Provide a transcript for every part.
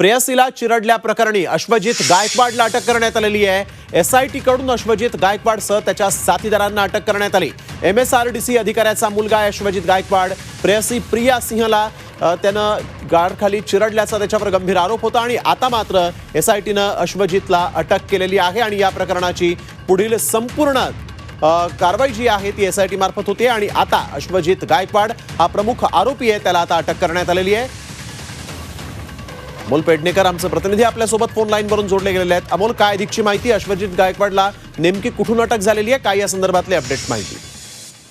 प्रेयसीला चिरडल्या प्रकरणी अश्वजित गायकवाडला अटक करण्यात आलेली आहे. एस आय टीकडून अश्वजित गायकवाडसह त्याच्या साथीदारांना अटक करण्यात आली. M S R D C अधिकाऱ्याचा मुलगा आहे अश्वजित गायकवाड. प्रेयसी प्रिया सिंहला त्यानं गाडखाली चिरडल्याचा त्याच्यावर गंभीर आरोप होता आणि आता मात्र एस आय टीनं अश्वजितला अटक केलेली आहे आणि या प्रकरणाची पुढील संपूर्ण कारवाई जी आहे ती एस आय टी मार्फत होते आणि आता अश्वजित गायकवाड हा प्रमुख आरोपी आहे त्याला आता अटक करण्यात आलेली आहे. अमोल पेडणेकर आमचे प्रतिनिधी आपल्यासोबत फोन लाईनवरून जोडले गेलेले आहेत. अमोल काय अधिकची माहिती? अश्वजित गायकवाडला नेमकी कुठून अटक झालेली आहे? काय या संदर्भातली अपडेट माहिती?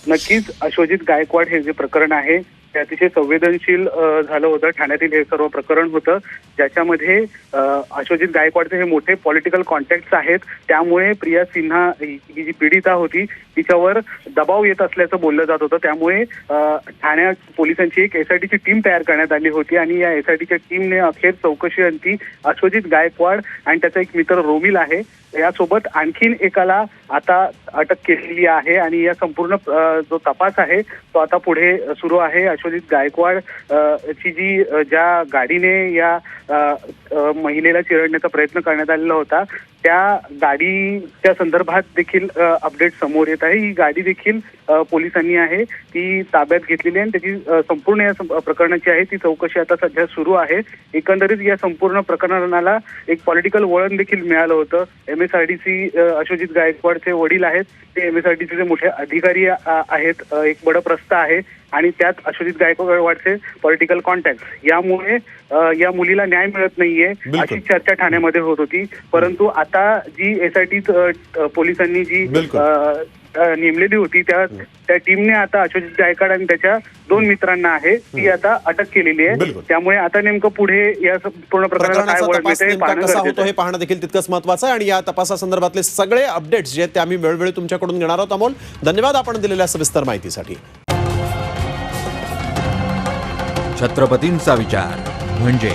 नक्कीच अश्वजित गायकवाड हे जे प्रकरण आहे ते अतिशय संवेदनशील झालं होतं. ठाण्यातील हे सर्व प्रकरण होतं. ज्याच्यामध्ये अ, अश्वजित गायकवाडचे हे मोठे पॉलिटिकल कॉन्टॅक्ट आहेत. त्यामुळे प्रिया सिन्हा ही जी पीडिता होती तिच्यावर दबाव येत असल्याचं बोललं जात होतं. त्यामुळे ठाण्या पोलिसांची एक एसआयटीची टीम तयार करण्यात आली होती आणि या एसआयटीच्या टीमने अखेर चौकशी अंती अश्वजित गायकवाड आणि त्याचा एक मित्र रोमिल आहे. यासोबत आणखीन एकाला आता अटक केलेली आहे आणि या संपूर्ण जो तपास आहे तो आता पुढे सुरू आहे. अश्वजित गायकवाड ची जी ज्या गाडीने या महिलेला चिरडण्याचा प्रयत्न करण्यात आलेला होता त्या गाडीच्या संदर्भात देखील अपडेट समोर येत आहे. ही गाडी देखील पोलिसांनी आहे ती ताब्यात घेतलेली आहे आणि त्याची संपूर्ण या प्रकरणाची आहे ती चौकशी आता सध्या सुरू आहे. एकंदरीत या संपूर्ण प्रकरणाला एक पॉलिटिकल वळण देखील मिळालं होतं. M S R D C Ashwajit गायकवाडचे वडील आहेत. ते एम एस आर डी सीचे मोठे अधिकारी आहेत. एक बडप्रस्त आहे. आणि त्यात अश्वजित गायकवाडचे पॉलिटिकल कॉन्टॅक्ट यामुळे या मुलीला न्याय मिळत नाहीये. अशी चर्चा ठाण्यामध्ये होत होती. परंतु आता जी एसआयटी पोलिसांनी जी नेमलेली होती त्या त्या टीमने आता अश्वजित गायकवाड आणि त्याच्या दोन मित्रांना आहे ती आता अटक केलेली आहे. त्यामुळे आता नेमकं पुढे या पूर्ण प्रकरणाला काय वळण हे. हे पाहणं देखील तितकंच महत्वाचं आहे आणि या तपासासंदर्भातले सगळे अपडेट्स जे आहेत ते आम्ही वेळोवेळी तुमच्याकडून घेणार आहोत अमोल. धन्यवाद आपण दिलेल्या सविस्तर माहितीसाठी. छत्रपतींचा विचार. म्हणजे